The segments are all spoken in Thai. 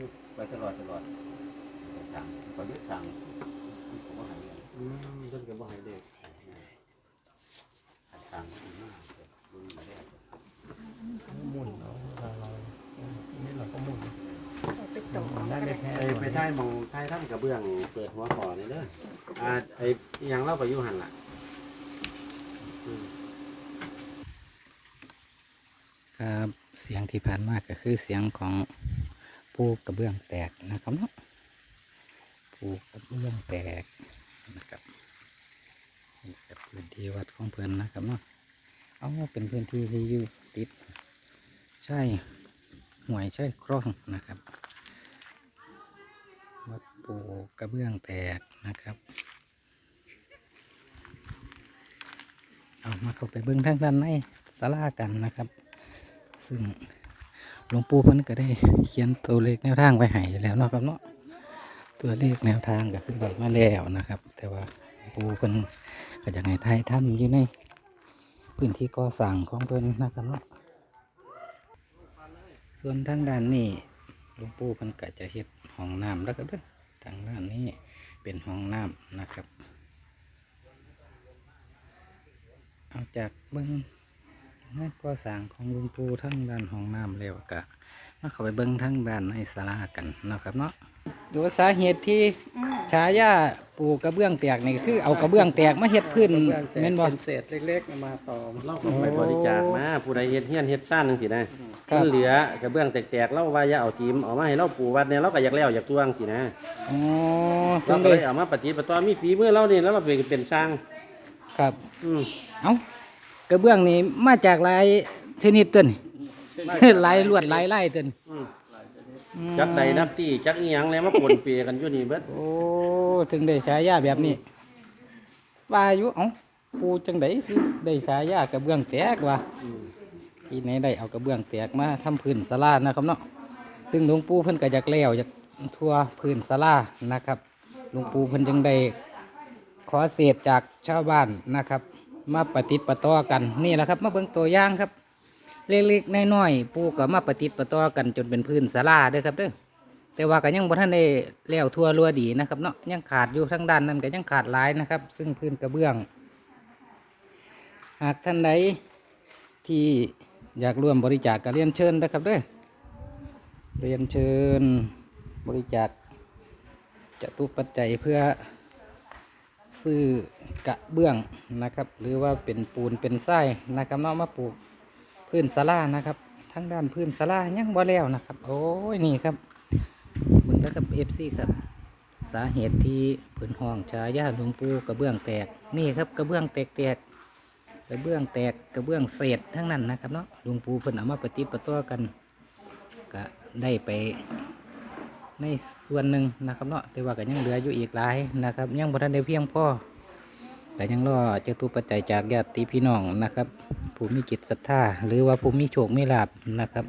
คือไปตลอดตลอดไปสั่งไปยึดสั่งผมว่าหายอืมเพิ่นก็บ่ให้เด็กหัดสั่งอีกมากดูมาได้หมุนเอาเราเรานี่เราก็หมุนไปตกได้ไม่แพ้ไปไปท้ายหมองท้ายถ้ำกระเบื้องเปิดหัวขอนี่เด้ออ่าไอ้อิหยังเล่าไปอยู่หั่นล่ะอืมครับเสียงที่ผ่านมาก็คือเสียงของ ปูกระเบื้องแตกนะครับเนาะปูกระเบื้องแตกนะครับนี่ครับพื้นที่วัดของเพื่อนนะครับเนาะเอาเป็นพื้นที่ที่อยู่ติด ใช่ห่วยใช่คร่องนะครับวัดปูกระเบื้องแตกนะครับ เอามาเข้าไปเบื้องทางด้านในศาลากันนะครับ ซึ่ง หลวงปู่เพิ่นก็ได้เขียนตัวเลขแนวทางไว้ให้แล้วเนาะครับเนาะตัวเลขแนวทางก็ขึ้นไปมาแล้วนะครับ แต่ว่าหลวงปู่เพิ่นก็จะให้ไทยทำอยู่ในพื้นที่ก่อสร้างของเพิ่นนะครับเนาะส่วนทางด้านนี้หลวงปู่เพิ่นก็จะเฮ็ดห้องน้ำแล้วก็เด้อทางด้านนี้เป็นห้องน้ำนะครับ เอาจากเบิ้งงานก่อสร้างของหลุงปู่ทั้งด้านห้องน้ำแล้วกะมาเข้าไปเบิ้งทั้งด้านในศาลากันเนาะครับเนาะดูสาเหตุที่ฉายาปูกระเบื้องแตกนี่คือเอากระเบื้องแตกมาเฮ็ดพื้นแม่นบ่เป็นเศษเล็กๆมาต่อเราก็ไปบริจาคมาผู้ใดเฮ็ดเฮียนเฮ็ดซ่านจังซี่นะครับมันเหลือกระเบื้องแตกๆเราว่าอย่าเอาทีมเอามาให้เราปูวัดเนี่ยเราก็อยากแล้วอยากตวงสินะอ๋อเราเพิ่นก็เลเลยยเอามาปฏิบัติต่อมีฝีมือเรานี่แล้วเราเป็นเป็นช่างครับ อืมเอา กระเบื้องนี่มาจากหลายชนิดต้นหลายลวดหลายลายต้นอืมอืมจักใดนักตี้จักอีหยังแล้วมาปนเปียกันอยู่นี่เบิดโอ้ถึงได้ฉายาแบบนี้ว่าอยู่เอ้าปูจังไดคือได้ฉายากระเบื้องแตกว่ะ อืมที่ไหนได้เอากระเบื้องแตกมาทำพื้นศาลานะครับเนาะซึ่งหลวงปู่เพิ่นก็อยากแล้วอยากทั่วพื้นศาลานะครับหลวงปู่เพิ่นจึงได้ขอเศษจากชาวบ้านนะครับ มาปฏิดปรต่อกันนี่แหละครับมาเบิ่งตัวอย่างครับ เล็กๆน้อยๆปู่ก็มาปฏิดปรต่อกันจนเป็นพื้นศาลาเด้อครับเด้อแต่ว่าก็ยังบ่ทันได้แล้วทั่วรัวดีนะครับเนาะยังขาดอยู่ทั้งด้านนั้นก็ยังขาดหลายนะครับ ซึ่งพื้นกระเบื้อง หากท่านใดที่อยากร่วมบริจาคก็เรียนเชิญนะครับเด้อเรียนเชิญบริจาคจะตุปัจจัยเพื่อ ซื้อกระเบื้องนะครับ หรือว่าเป็นปูนเป็นทรายนะครับเนาะมาปลูกพื้นศาลานะครับ ทั้งด้านพื้นศาลายังบ่แล้วนะครับ โอ้ยนี่ครับเบิ่งแล้วครับเอฟซีครับสาเหตุที่ผืนห้องชายาหลวงปู่กระเบื้องแตกนี่ครับกระเบื้องแตกแตกกระเบื้องแตกกระเบื้องเศษทั้งนั้นนะครับเนาะหลวงปู่เพิ่นเอามาปฏิปต่อกันก็ได้ไป ในส่วนหนึ่งนะครับเนาะแต่ว่าก็ยังเหลืออยู่อีกหลายนะครับ ยังบ่ทันได้เพียงพอแต่ยังรอเจตุปัจจัยจากญาติพี่น้องนะครับผู้มีจิตศรัทธาหรือว่าผู้มีโชคมีลาภนะครับ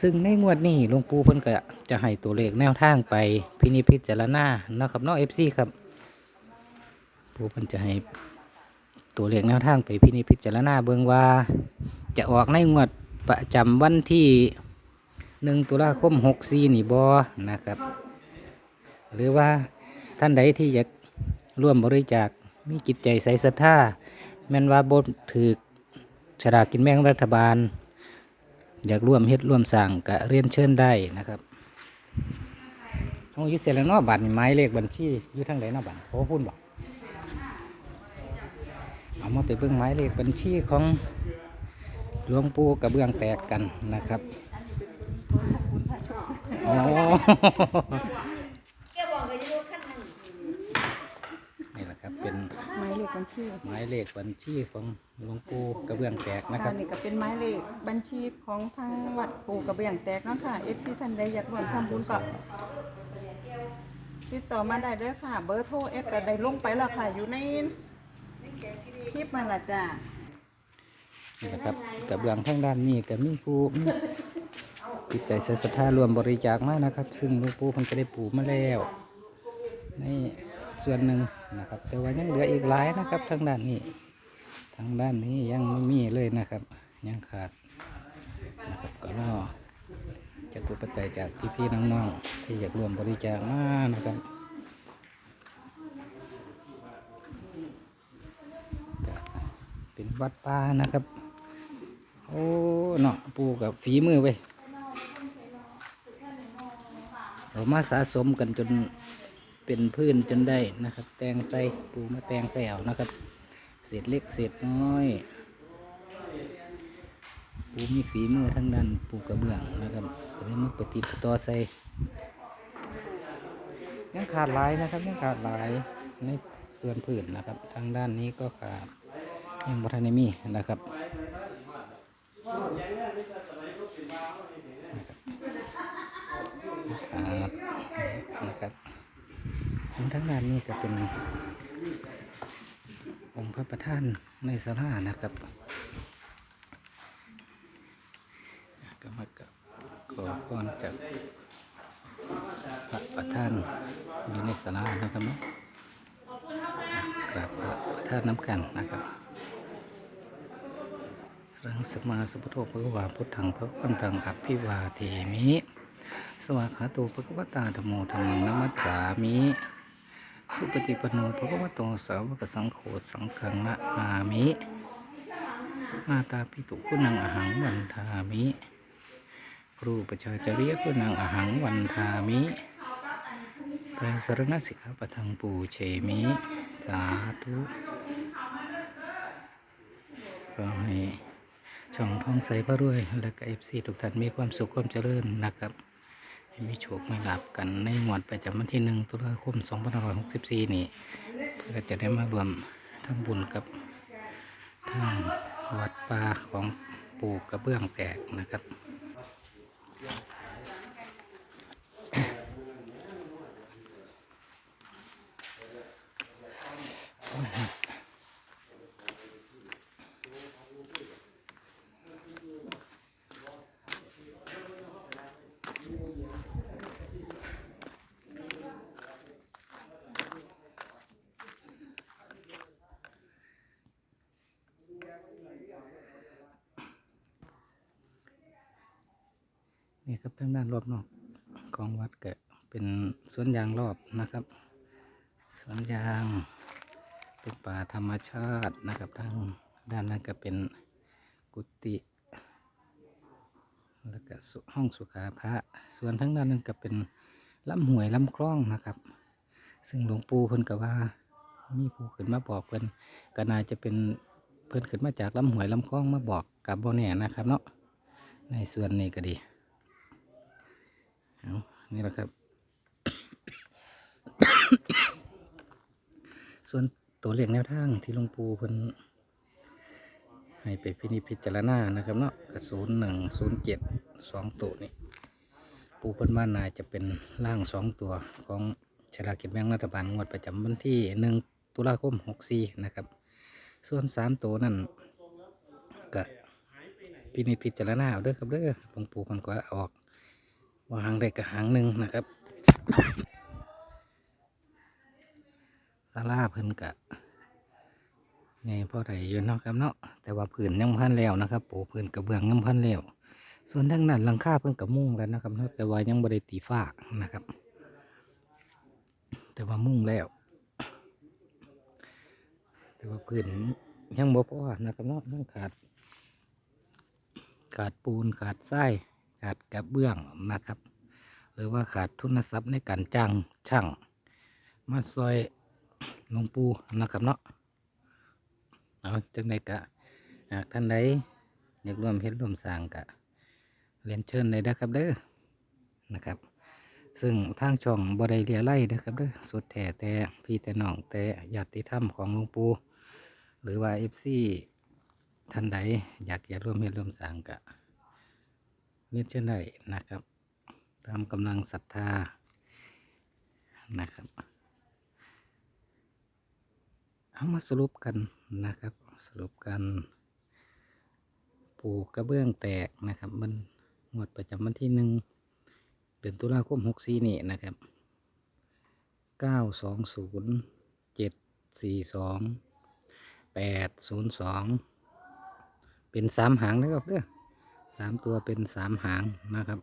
ซึ่งในงวดนี้หลวงปู่เพิ่นก็จะให้ตัวเลขแนวทางไปพินิจพิจารณานะครับเนาะ FC ครับปู่เพิ่นจะให้ตัวเลขแนวทางไปพินิจพิจารณาเบิ่งว่าจะออกในงวดประจำวันที่ หนึ่งตุลาคมหกสี่นี่บอนะครับ หรือว่าท่านใดที่อยากร่วมบริจาคมีจิตใจใส่ศรัทธาแม่นว่าบนถือฉลากกินแบ่งรัฐบาล อยากร่วมเฮ็ดร่วมสั่งก็เรียนเชิญได้นะครับโอ้ยุเสร็จแล้วเนาะบัตรไม้เลขบัญชีอยู่ทางไหนเนาะบัตรโอ้พุ่นบอกเอามาไปเบิ่งหมายเลขบัญชีของหลวงปู่กระเบื้องแตกกันนะครับ อ๋อนี่แหละครับเป็นไม้เลขบัญชีหมายเลขบัญชีของหลวงปู่กระเบื้องแตกนะคค่ะรับนี่ก็เป็นไม้เลขบัญชีของทางวัดปู่กระเบียงแตกเนาะค่ะ FC ท่านใดอยากร่วมทำบุญก็ติดต่อมาได้เด้อค่ะ เบอร์โทรเอฟก็ได้ลงไปแล้วค่ะ อยู่ในคลิปมันละจ้านี่แหละครับกระเบื้องทางด้านนี้ก็มีผู้มี จิตใจศรัทธารวมบริจาคมานะครับ ซึ่งหลวงปู่เพันก็ได้ปลูกมาแล้วในส่วนหนึ่งนะครับ แต่ว่ายังเหลืออีกหลายนะครับทางด้านนี้ ทางด้านนี้ยังไม่มีเลยนะครับ ยังขาดนะครับก็รอจตุปัจจัยจากพี่ๆน้องๆที่อยากรวมบริจาคมานะครับเป็นวัดป่านะครับ โอ้เนาะปูกับฝีมือไป เรามาสะสมกันจนเป็นพื้นจนได้นะครับ แตงใส่ปูมาแตงใส่เอานะครับ เศษเล็กเศษน้อย ปูมีฝีมือทั้งนั้นปูกระเบื้องนะครับก็เลยมาประติดประต่อใส่ยังขาดหลายนะครับยังขาดหลายในส่วนพื้นนะครับ ทางด้านนี้ก็ขาดยังบัทันมีนะครับนะ ครับซึ่งทั้งด้านนี้ก็เป็นองค์พระประธานในสลานะครับก็มากับขอพรจากพระประธานอยู่ในสลานะครับเนาะกราบพระประธานน้ำกันนะครับรังสมมาสุปโทภควาพุทธังพระวันตังอภิวาเทมิ สวากขาโตภควตาธรรมโมธรรมนัมัสสามิสุปฏิปนโนภควโตสาวกสังโฆสังฆังนะมามิ มาตาปิตุคุณังอหังวันทามิครูประชาจริยคุณังอหังวันทามิไตรสรณสิกขาปะทังปูเชมิสาธุก็ให้ช่องท้องใสพระรวย และก็เอฟซีทุกท่านมีความสุขความเจริญนะครับ ให้มีโชคมีลาบกันในหมวดประจำวันที่หนึ่งตุลาคม2564นี่เพื่อจะได้มารวมทำบุญกับทางวัดป่าของปู่กระเบื้องแตกนะครับ นี่ครับทางด้านรอบนอกของวัดก็เป็นสวนยางรอบนะครับสวนยางเป็นป่าธรรมชาตินะครับทางด้านนั้นก็เป็นกุฏิแล้วก็ห้องสุขาพระ ส่วนทั้งด้านนั้นก็เป็นลำห้วยลำคลองนะครับ ซึ่งหลวงปู่เพิ่นก็ว่ามีผู้ขึ้นมาบอกเพิ่นก็น่าจะเป็นเพิ่นขึ้นมาจากลำห้วยลำคลองมาบอกกับโบแน่นะครับเนาะในส่วนนี้ก็ดี นี่แหละครับ ส่วนตัวเลขแนวทางที่หลวงปู่เพิ่นให้ไปพินิจพิจารณานะครับเนาะกระศูนย์หนึ่งศูนย์เจ็ดสองตัวนี่ปูเพิ่นว่านนายจะเป็นร่างสองตัวของฉลากกินแบ่งรัฐบาลงวดประจำวันที่หนึ่งตุลาคมหกสี่นะครับ ส่วนสามตัวนั่นก็พินิจพิจารณาเอาเด้อครับเด้อหลวงปู่มันก็ออก ว่าหางใดกับหางหนึ่งนะครับซาลาเพิ่นกะไงพ่อไรอยู่เนาะครับเนาะแต่ว่าพื้นยังพันแล้วนะครับปูพื้นกระเบื้องยังพันแล้วส่วนทางนั้นหลังคาเพิ่นกับมุ่งแล้วนะครับเนาะแต่ว่ายังบริตีฝ้านะครับ แต่ว่ามุ่งแล้ว แต่ว่าพื้นยังบ่พอนะครับเนาะยังขาด ขาดปูนขาดทรายขาดกระเบื้องนะครับ หรือว่าขาดทุนทรัพย์ในการจ้างช่าง มาซอยหลวงปูนะครับเนาะเอาจังใดกะหากท่านใดอยากร่วมเฮ็ดร่วมสร้างกะเรียนเชิญเลยนะครับเด้อนะครับ ซึ่งทางช่องบไดเรียไล่นะครับเด้อสุดแต่แต่พี่แต่น้องแต่ญาติธรรมของหลวงปู่หรือว่าเอฟซีท่านใดอยากอยากร่วมเฮ็ดร่วมสร้างกะเรียนเช่นได้นะครับ ตามกำลังศรัทธานะครับเอามาสรุปกันนะครับ สรุปกันปลูกกระเบื้องแตกนะครับ มันงวดประจำวันที่หนึ่งเดือนตุลาคมหกสี่นี่นะครับเก้าสองศูนย์เจ็ดสี่สองแปดศูนย์สองเป็นสามหางนะครับเด้อสามตัวเป็นสามหางนะครับ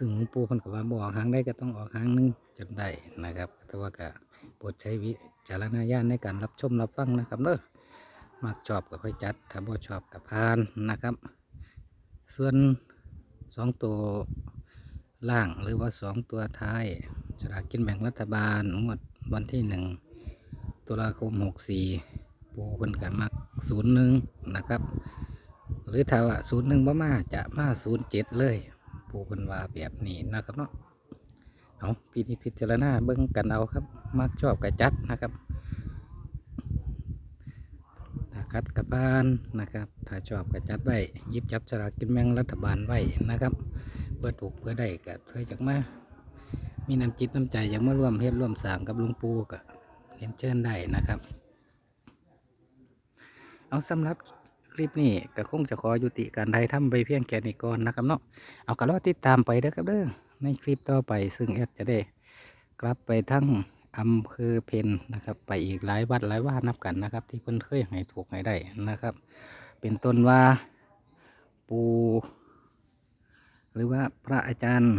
ซึ่งหลวงปู่เพิ่นก็ว่าบออกหางได้ก็ต้องออกหางหนึงจนได้นะครับ แต่ว่าก็โปรดใช้วิจารณญาณในการรับชมรับฟังนะครับเด้อมักชอบก็ค่อยจัด ถ้าบ่ชอบก็ผ่านนะครับ ส่วนสองตัวล่างหรือว่าสองตัวท้ายสลากกินแบ่งรัฐบาลงวดวันที่หนึ่งตุลาคมหกสี่ปูเพิ่นก็มักศูนย์หนึ่งนะครับ หรือถ้าว่าศูนย์หนึ่งบ่มาจะมาศูนย์เจ็ดเลย ปูเพิ่นว่าแบบนี้นะครับเนาะเอาพินิจพิจารณาเบิ่งกันเอาครับ มักชอบกระจัดนะครับถ้าคัดกระบานนะครับ ถ้าชอบกระจัดไว้ยิบจับสลากกินแบ่งรัฐบาลไว้นะครับ เพื่อถูกเพื่อได้ก็เพื่อจากมา มีน้ำจิตน้ำใจอยากมาร่วมเฮ็ดร่วมสร้างกับลุงปู่ก็เรียนเชิญได้นะครับ เอาสำหรับ ลิปนี้ก็คงจะขอยุติการไทยทำไปเพียงแค่นี้ก่อนนะครับเนาะเอากระรอติดตามไปเด้อครับเด้อในคลิปต่อไปซึ่งแอดจะได้กลับไปทั้งอำเภอเพนนะครับ ไปอีกหลายวัดหลายว่านับกันนะครับ ที่เพิ่นเคยให้ถูกให้ได้นะครับ เป็นต้นว่าปูหรือว่าพระอาจารย์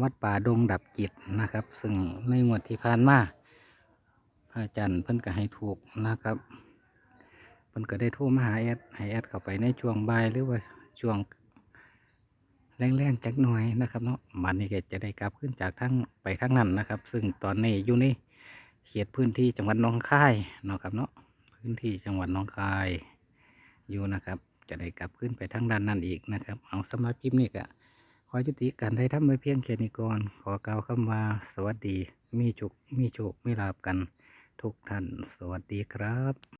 วัดป่าดงดับจิตนะครับ ซึ่งในงวดที่ผ่านมาพระอาจารย์เพิ่นก็ให้ถูกนะครับ พิ่นก็ได้โทรมาหาแอดให้แอดเข้าไปในช่วงบ่ายหรือว่าช่วงแรงๆจักหน่อยนะครับเนาะมันนี้ก็จะได้กลับขึ้นจากทั้งไปทั้งนั้นนะครับ ซึ่งตอนนี้อยู่ในเขตพื้นที่จังหวัดหนองคายเนาะครับเนาะพื้นที่จังหวัดหนองคายอยู่นะครับ จะได้กลับขึ้นไปทางด้านนั้นอีกนะครับ เอาสำหรับคลิปนี้ก็ขอยุติการได้ทำไว้เพียงแค่นี้ก่อนขอกล่าวคำว่าสวัสดี มีจุกมีโชคมีลาบกัน ทุกท่าน สวัสดีครับ